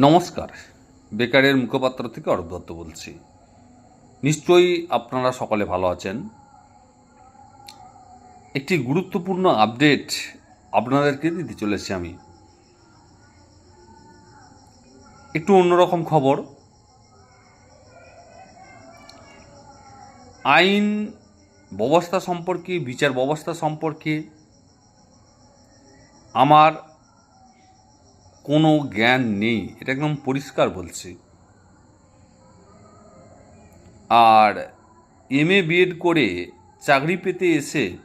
নমস্কার। বেকারের মুখপাত্র থেকে অরূপ দত্ত বলছি। নিশ্চয়ই আপনারা সকলে ভালো আছেন। একটি গুরুত্বপূর্ণ আপডেট আপনাদেরকে দিতে চলেছি আমি। একটু অন্যরকম খবর। আইন ব্যবস্থা সম্পর্কে, বিচার ব্যবস্থা সম্পর্কে আমার কোনো জ্ঞান নেই। এটা একদম পরিষ্কার বলছি। আর এম এ বিএড করে চাকরি পেতে এসে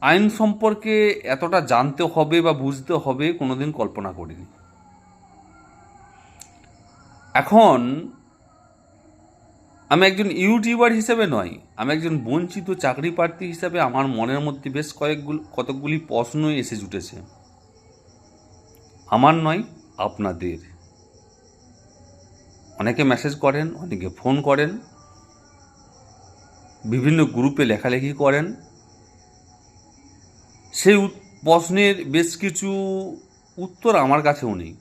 আইন সম্পর্কে এতটা জানতে হবে বা বুঝতে হবে কোনোদিন কল্পনা করিনি। এখন আমি একজন ইউটিউবার হিসেবে নয়, আমি একজন বঞ্চিত চাকরি প্রার্থী হিসেবে আমার মনের মধ্যে বেশ কয়েকগুলো, কতকগুলি প্রশ্ন এসে জুটেছে। আমার নয়, আপনাদের। অনেকে মেসেজ করেন, অনেকে ফোন করেন। বিভিন্ন গ্রুপে লেখালেখি করেন। সেই প্রশ্নের বেশ কিছু উত্তর আমার কাছেও নেই।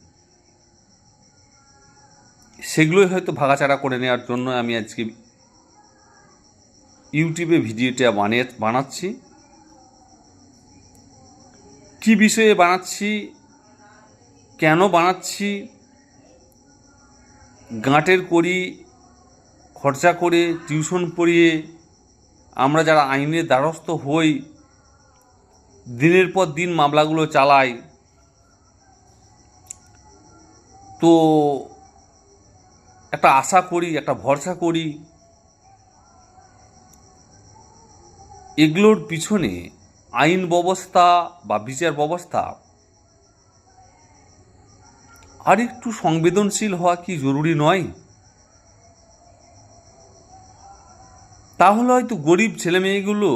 সেগুলোই হয়তো ভাগাচাড়া করে নেওয়ার জন্য আমি আজকে ইউটিউবে ভিডিওটা বানিয়ে, বানাচ্ছি। কি বিষয়ে বানাচ্ছি কেন বানাচ্ছি? গাঁটের করি খরচা করে টিউশন পড়িয়ে আমরা যারা আইনের দ্বারস্থ হই, দিনের পর দিন মামলাগুলো চালাই। তো একটা আশা করি, একটা ভরসা করি, এগুলোর পিছনে আইন ব্যবস্থা বা বিচার ব্যবস্থা আর একটু সংবেদনশীল হওয়া কি জরুরি নয়? তাহলে হয়তো গরিব ছেলে মেয়েগুলো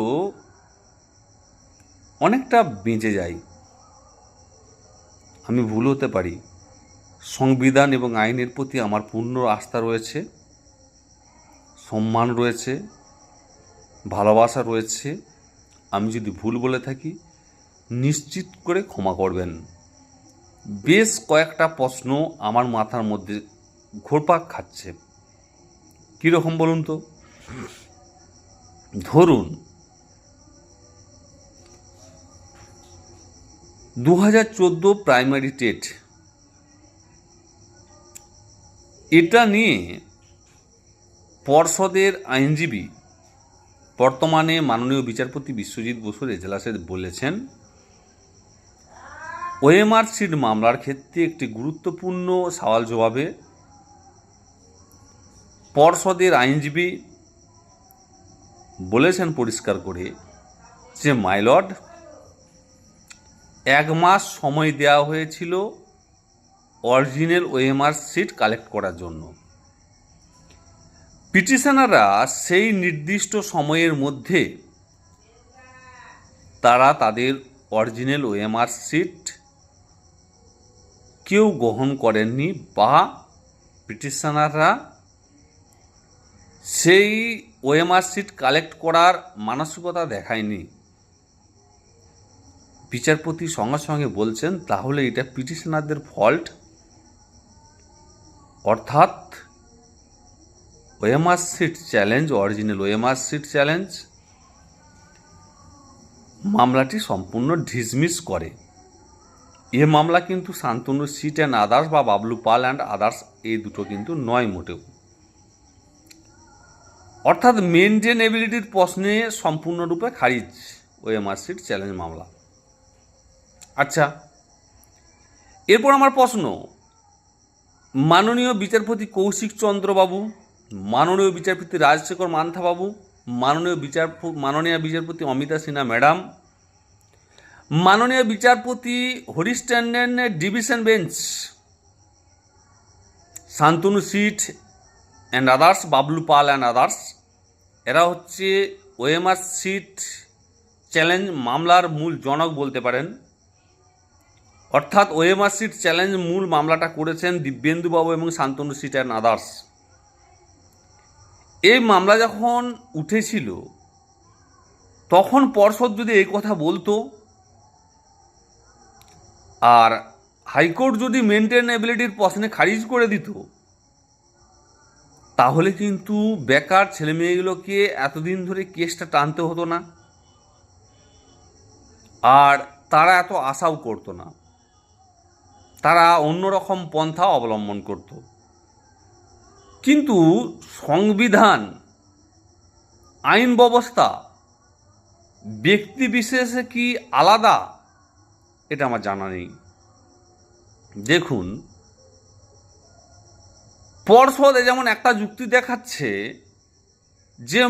অনেকটা বেঁচে যায়। আমি ভুল হতে পারি। সংবিধান এবং আইনের প্রতি আমার পূর্ণ আস্থা রয়েছে, সম্মান রয়েছে, ভালোবাসা রয়েছে। আমি যদি ভুল বলে থাকি, নিশ্চিত করে ক্ষমা করবেন। বেশ কয়েকটা প্রশ্ন আমার মাথার মধ্যে ঘোরপাক খাচ্ছে। কীরকম বলুন তো? ধরুন দু হাজার চোদ্দ প্রাইমারি টেট, এটা নিয়ে পর্ষদের আইনজীবী, বর্তমানে মাননীয় বিচারপতি বিশ্বজিৎ বসুর এজলাসে বলেছেন ওএমআর সিট মামলার ক্ষেত্রে একটি গুরুত্বপূর্ণ সওয়াল জবাবে পর্ষদের আইনজীবী বলেছেন পরিষ্কার করে যে মাইলড এক মাস সময় দেওয়া হয়েছিল অরিজিনাল ওএমআর সিট কালেক্ট করার জন্য। পিটিশনাররা সেই নির্দিষ্ট সময়ের মধ্যে তারা তাদের অরিজিনাল ওএমআর সিট কেউ গ্রহণ করেননি বা পিটিশনাররা সেই ওএমআর সিট কালেক্ট করার মানসিকতা দেখায়নি। বিচারপতি সঙ্গে সঙ্গে বলছেন, তাহলে এটা পিটিশনারদের ফল্ট? অর্থাৎ OMR sheet challenge, original OMR sheet challenge, মামলাটি সম্পূর্ণ ডিসমিস করে। এ মামলা কিন্তু শান্তনু সিট অ্যান্ড আদার্স বা বাবলু পাল অ্যান্ড আদার্স, এই দুটো কিন্তু নয় মোটেও। অর্থাৎ মেনটেনেবিলিটির প্রশ্নে সম্পূর্ণরূপে খারিজ ওএমআর সিট চ্যালেঞ্জ মামলা। আচ্ছা এরপর আমার প্রশ্ন। মাননীয় বিচারপতি কৌশিক চন্দ্রবাবু, মাননীয় বিচারপতি রাজশেখর মান্থাবাবু, মাননীয় বিচার মাননীয় বিচারপতি অমিতা সিনহা, ম্যাডাম মাননীয় বিচারপতি Harish ট্যান্ডেনের division bench, Shantanu Sheet and others Bablu Pal and others এরা হচ্ছে ওএমআর সিট চ্যালেঞ্জ মামলার মূল জনক বলতে পারেন। অর্থাৎ ওএমআর সিট চ্যালেঞ্জ মূল মামলাটা করেছেন দিব্যেন্দুবাবু এবং শান্তনু সিট অ্যান্ড আদার্স এই মামলা যখন উঠেছিল, তখন পর্ষদ যদি এই কথা বলতো আর হাইকোর্ট যদি মেনটেনেবিলিটির প্রশ্নে খারিজ করে দিত, তাহলে কিন্তু বেকার ছেলেমেয়েগুলোকে এতদিন ধরে কেসটা টানতে হতো না। আর তারা এত আশাও করতো না। তারা অন্যরকম পন্থা অবলম্বন করত। কিন্তু সংবিধান, আইন ব্যবস্থা, ব্যক্তি বিশেষে কি আলাদা? এটা আমার জানা নেই। দেখুন, পর্ষদে যেমন একটা যুক্তি দেখাচ্ছে যে,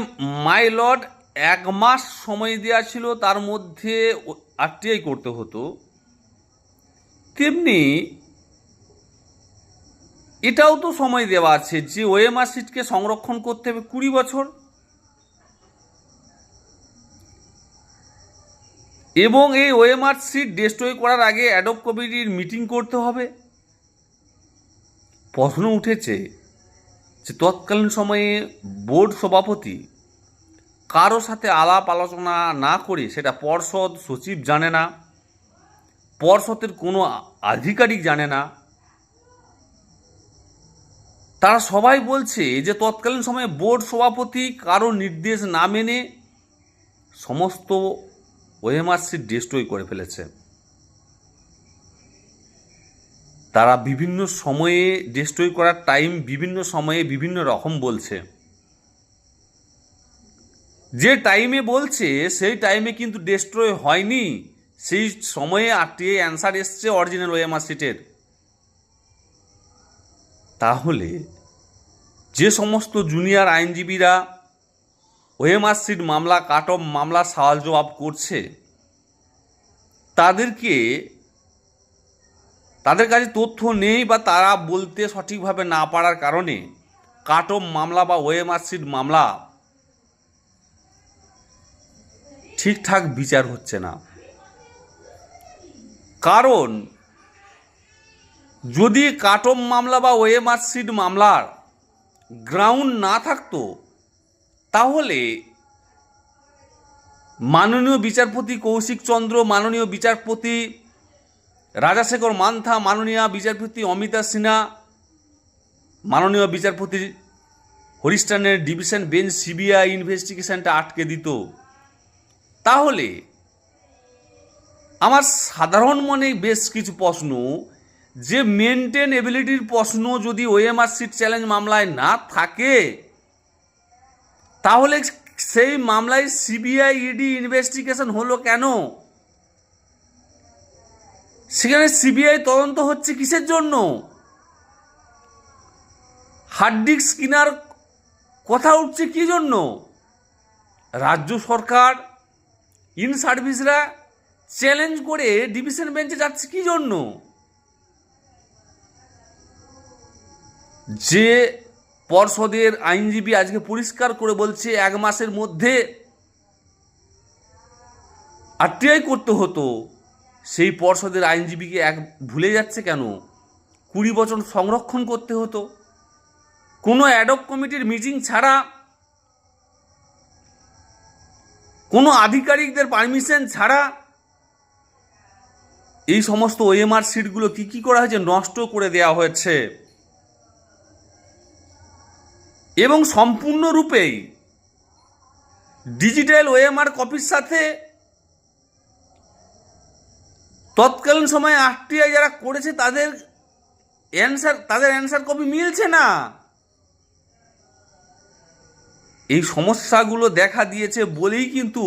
মাই লর্ড, এক মাস সময় দেওয়া ছিল, তার মধ্যে আরটিআই করতে হতো। তেমনি এটাও তো সময় দেওয়া আছে যে, ওএমআর সিটকে সংরক্ষণ করতে হবে কুড়ি বছর। এবং এই ওএমআর সিট ডিস্ট্রয় করার আগে অ্যাডপ কমিটির মিটিং করতে হবে। প্রশ্ন উঠেছে যে তৎকালীন সময়ে বোর্ড সভাপতি কারও সাথে আলাপ আলোচনা না করে সেটা পর্ষদ সচিব জানে না, পর্ষদের কোনো আধিকারিক জানে না। তারা সবাই বলছে যে তৎকালীন সময়ে বোর্ড সভাপতি কারও নির্দেশ না মেনে সমস্ত ওএমআর সিট ডিস্ট্রয় করে ফেলেছে। তারা বিভিন্ন সময়ে ডিস্ট্রয় করার টাইম বিভিন্ন সময়ে বিভিন্ন রকম বলছে। যে টাইমে বলছে, সেই টাইমে কিন্তু ডিস্ট্রয় হয়নি। সেই সময়ে আরটিআই অ্যান্সার এসছে অরিজিনাল ওএমআর সিটের তাহলে যে সমস্ত জুনিয়র আইনজীবীরা ওএমআর সিট মামলা, কাট অফ মামলা সওয়াল জবাব করছে। তাদেরকে, তাদের কাছে তথ্য নেই বা তারা বলতে সঠিকভাবে না পারার কারণে কাট অফ মামলা বা ওএমআর সিট মামলা ঠিকঠাক বিচার হচ্ছে না। কারণ, যদি কাটম মামলা বা ওএমআর সিট মামলার গ্রাউন্ড না থাকতো তাহলে মাননীয় বিচারপতি কৌশিক চন্দ্র, মাননীয় বিচারপতি রাজাশেখর মান্থা, মাননীয় বিচারপতি অমিতা সিনহা, মাননীয় বিচারপতি হরিস্টানের ডিভিশন বেঞ্চ, সিবিআই ইনভেস্টিগেশনটা আটকে দিত। তাহলে আমার সাধারণ মনে বেশ কিছু প্রশ্ন, যে মেনটেন এবিলিটির প্রশ্ন যদি ওএমআর সিট চ্যালেঞ্জ মামলায় না থাকে তাহলে সেই মামলায় সিবিআই ইডি ইনভেস্টিগেশন হলো কেন? সেখানে সিবিআই তদন্ত হচ্ছে কিসের জন্য? হার্ড ডিস্ক কেনার কথা উঠছে কি জন্য? রাজ্য সরকার, ইন সার্ভিসরা চ্যালেঞ্জ করে ডিভিশন বেঞ্চে যাচ্ছে কি জন্য? যে পর্ষদের আইনজীবী আজকে পরিষ্কার করে বলছে, এক মাসের মধ্যে আরটিআই করতে হতো। সেই পর্ষদের আইনজীবীকে এক ভুলে যাচ্ছে কেন? কুড়ি বছর সংরক্ষণ করতে হতো। কোনো অ্যাডক কমিটির মিটিং ছাড়া কোনো আধিকারিকদের পারমিশন ছাড়া এই সমস্ত ওএমআর সিটগুলো কি কি করা হয়েছে? নষ্ট করে দেওয়া হয়েছে। এবং সম্পূর্ণরূপেই ডিজিটাল ওএমআর কপির সাথে তৎকালীন সময়ে আরটিআই যারা করেছে, তাদের অ্যান্সার তাদের অ্যান্সার কপি মিলছে না। এই সমস্যাগুলো দেখা দিয়েছে বলেই কিন্তু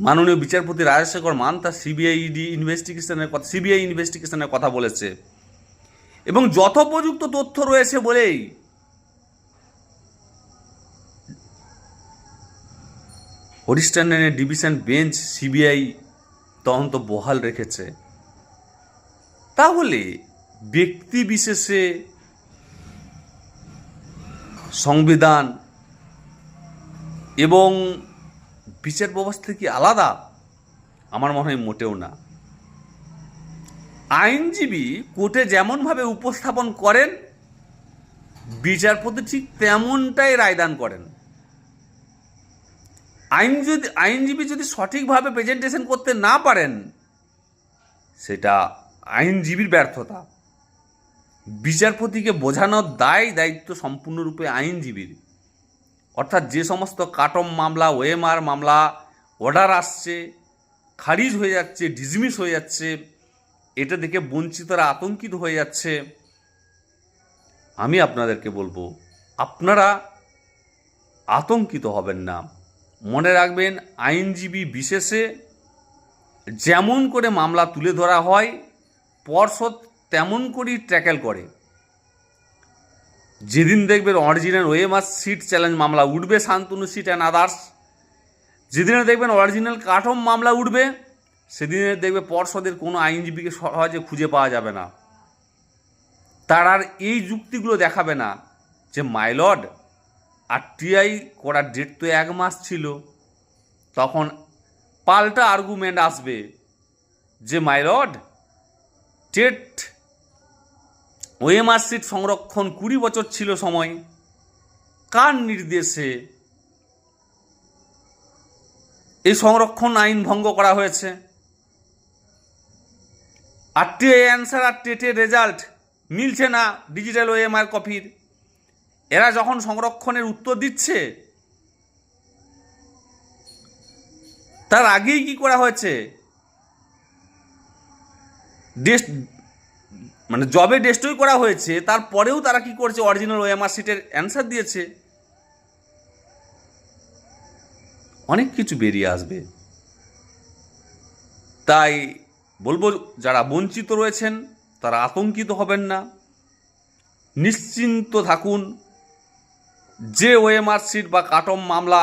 মাননীয় বিচারপতি রাজশেখর মান তার সিবিআইডি ইনভেস্টিগেশনের কথা সিবিআই ইনভেস্টিগেশনের কথা বলেছে। এবং যথোপযুক্ত তথ্য রয়েছে বলেই হরিস্টানের ডিভিশন বেঞ্চ সিবিআই তদন্ত বহাল রেখেছে। তাহলে ব্যক্তি বিশেষে সংবিধান এবং বিচার ব্যবস্থা কি আলাদা? আমার মনে হয় মোটেও না। আইনজীবী কোর্টে যেমনভাবে উপস্থাপন করেন, বিচারপতি ঠিক তেমনটাই রায়দান করেন। আইন যদি আইনজীবী যদি সঠিকভাবে প্রেজেন্টেশন করতে না পারেন, সেটা আইনজীবীর ব্যর্থতা। বিচারপতিকে বোঝানোর দায় দায়িত্ব সম্পূর্ণরূপে আইনজীবীর। অর্থাৎ যে সমস্ত কাটম মামলা, ওএমআর মামলা, অর্ডার আসছে, খারিজ হয়ে যাচ্ছে, ডিসমিস হয়ে যাচ্ছে এটা দেখে বঞ্চিতরা আতঙ্কিত হয়ে যাচ্ছে। আমি আপনাদেরকে বলব, আপনারা আতঙ্কিত হবেন না। মনে রাখবেন, আইনজীবী বিশেষে যেমন করে মামলা তুলে ধরা হয়, পর্ষদ তেমন করেই ট্র্যাকেল করে। যেদিন দেখবেন অরিজিনাল ওয়েমার সিট চ্যালেঞ্জ মামলা উঠবে, শান্তনু সিট অ্যান্ড আদার্স। যেদিনে দেখবেন অরিজিনাল কাঠম মামলা উঠবে সেদিনে দেখবে পর্ষদের কোনো আইনজীবীকে সহজে খুঁজে পাওয়া যাবে না। তার আর এই যুক্তিগুলো দেখাবে না যে মাইলড আর টিআই করার ডেট তো এক মাস ছিল। তখন পাল্টা আর্গুমেন্ট আসবে যে মাইলড টেট ওএমআর সিট সংরক্ষণ কুড়ি বছর ছিল সময়। কার নির্দেশে এই সংরক্ষণ আইন ভঙ্গ করা হয়েছে? আর টিএ অ্যান্সার আর টেটের রেজাল্ট মিলছে না ডিজিটাল ওএমআর কপির এরা যখন সংরক্ষণের উত্তর দিচ্ছে, তার আগেই কি করা হয়েছে? মানে জবে ডেস্টই করা হয়েছে, তারপরেও তারা কি করছে? অরিজিনাল ওএমআর সিটের অ্যান্সার দিয়েছে। অনেক কিছু বেরিয়ে আসবে। তাই বলব, যারা বঞ্চিত রয়েছেন, তারা আতঙ্কিত হবেন না। নিশ্চিন্ত থাকুন, যে ওএমআর সিট বা কাটম মামলা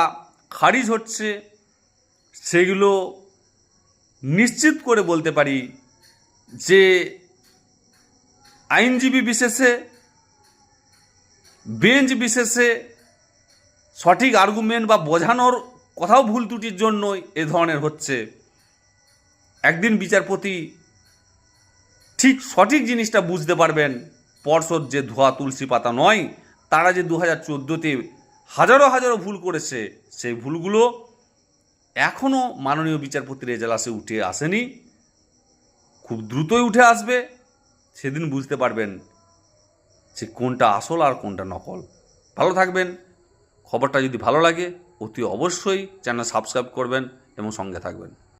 খারিজ হচ্ছে, সেগুলো নিশ্চিত করে বলতে পারি যে, আইনজীবী বিশেষে, বেঞ্চ বিশেষে সঠিক আর্গুমেন্ট বা বোঝানোর কোথাও ভুল ত্রুটির জন্যই এ ধরনের হচ্ছে। একদিন বিচারপতি ঠিক সঠিক জিনিসটা বুঝতে পারবেন, পর্ষদ যে ধোয়া তুলসী পাতা নয়, তারা যে দু হাজার চোদ্দোতে হাজারো হাজারো ভুল করেছে, সেই ভুলগুলো এখনও মাননীয় বিচারপতির এজলাসে উঠে আসেনি। খুব দ্রুতই উঠে আসবে, সেদিন বুঝতে পারবেন যে কোনটা আসল আর কোনটা নকল। ভালো থাকবেন, খবরটা যদি ভালো লাগে, অতি অবশ্যই চ্যানেল সাবস্ক্রাইব করবেন এবং সঙ্গে থাকবেন।